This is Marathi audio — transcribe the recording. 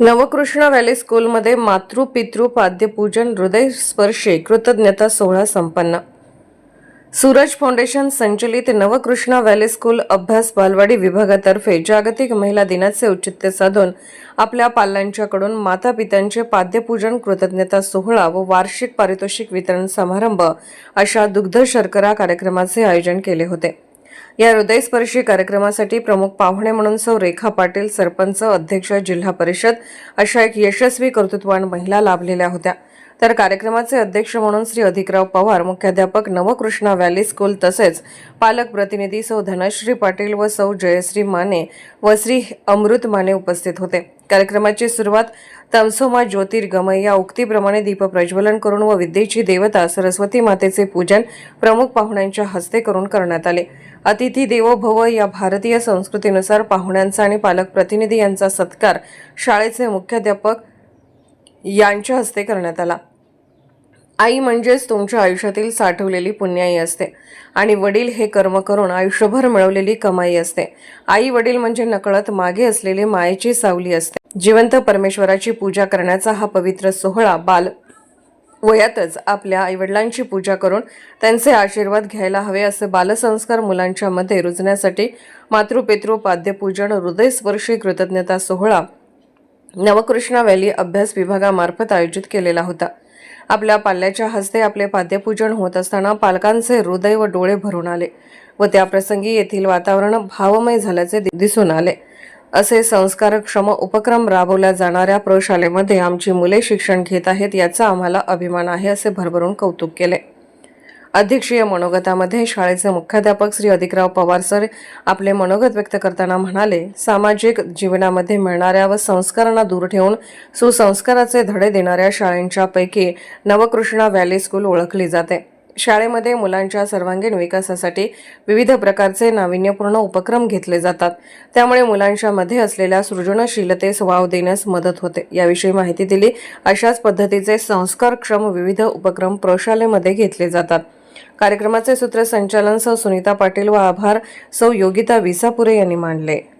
नवकृष्ण व्हॅली स्कूलमध्ये मातृपितृ पाद्यपूजन हृदयस्पर्शी कृतज्ञता सोहळा संपन्न. सूरज फाउंडेशन संचलित नवकृष्ण व्हॅली स्कूल अभ्यास बालवाडी विभागातर्फे जागतिक महिला दिनाचे औचित्य साधून आपल्या पाल्यांच्याकडून माता पित्यांचे पाद्यपूजन कृतज्ञता सोहळा व वार्षिक पारितोषिक वितरण समारंभ अशा दुग्ध शर्करा कार्यक्रमाचे आयोजन केले होते. या हृदयस्पर्शी कार्यक्रमासाठी प्रमुख पाहुणे म्हणून सौ रेखा पाटील सरपंच अध्यक्ष जिल्हा परिषद अशा एक यशस्वी कर्तृत्वान महिला लाभलेल्या होत्या. तर कार्यक्रमाचे अध्यक्ष म्हणून श्री अधिकराव पवार मुख्याध्यापक नवकृष्णा व्हॅली स्कूल तसेच पालक प्रतिनिधी सौ धनश्री पाटील व सौ जयश्री माने व श्री अमृत माने उपस्थित होते. कार्यक्रमाची सुरुवात तमसोमा ज्योतिर्गमय या उक्तीप्रमाणे दीपप्रज्वलन करून व विद्येची देवता सरस्वती मातेचे पूजन प्रमुख पाहुण्यांच्या हस्ते करून करण्यात आले. अतिथी देवो भव या भारतीय संस्कृतीनुसार पाहुण्यांचा आणि पालक प्रतिनिधी यांचा सत्कार शाळेचे मुख्याध्यापक यांच्या हस्ते करण्यात आला. आई म्हणजेच तुमच्या आयुष्यातील साठवलेली पुण्याई असते. आणि वडील हे कर्म करून आयुष्यभर मिळवलेली कमाई असते. आई वडील म्हणजे नकळत मागे असलेली मायेची सावली असते. जिवंत परमेश्वराची पूजा करण्याचा हा पवित्र सोहळा बाल वयातच आपल्या आईवडिलांची पूजा करून त्यांचे आशीर्वाद घ्यायला हवे असे बालसंस्कार मुलांच्या मध्ये रुजण्यासाठी मातृपितृ पाद्यपूजन हृदयस्पर्शी कृतज्ञता सोहळा नवकृष्णा व्हॅली अभ्यास विभागामार्फत आयोजित केलेला होता. आपल्या पाल्याच्या हस्ते आपले पाद्यपूजन होत असताना पालकांचे हृदय व डोळे भरून आले व त्याप्रसंगी येथील वातावरण भावमय झाल्याचे दिसून आले. असे संस्कारक्षम उपक्रम राबवल्या जाणाऱ्या प्रशालेमध्ये आमची मुले शिक्षण घेत आहेत याचा आम्हाला अभिमान आहे असे भरभरून कौतुक केले. अध्यक्षीय मनोगतामध्ये शाळेचे मुख्याध्यापक श्री अधिकराव पवार सर आपले मनोगत व्यक्त करताना म्हणाले सामाजिक जीवनामध्ये मिळणाऱ्या व संस्कारांना दूर ठेवून सुसंस्काराचे धडे देणाऱ्या शाळेंच्या पैकी नवकृष्णा व्हॅली स्कूल ओळखली जाते. शाळेमध्ये मुलांच्या सर्वांगीण विकासासाठी विविध प्रकारचे नाविन्यपूर्ण उपक्रम घेतले जातात. त्यामुळे मुलांच्या मध्ये असलेल्या सृजनशीलतेस वाव देण्यास मदत होते. याविषयी माहिती दिली. अशाच पद्धतीचे संस्कारक्षम विविध उपक्रम प्रशालेमध्ये घेतले जातात. कार्यक्रमाचे सूत्रसंचालन सौ सुनीता पाटील व आभार सौ योगिता विसापुरे यांनी मांडले.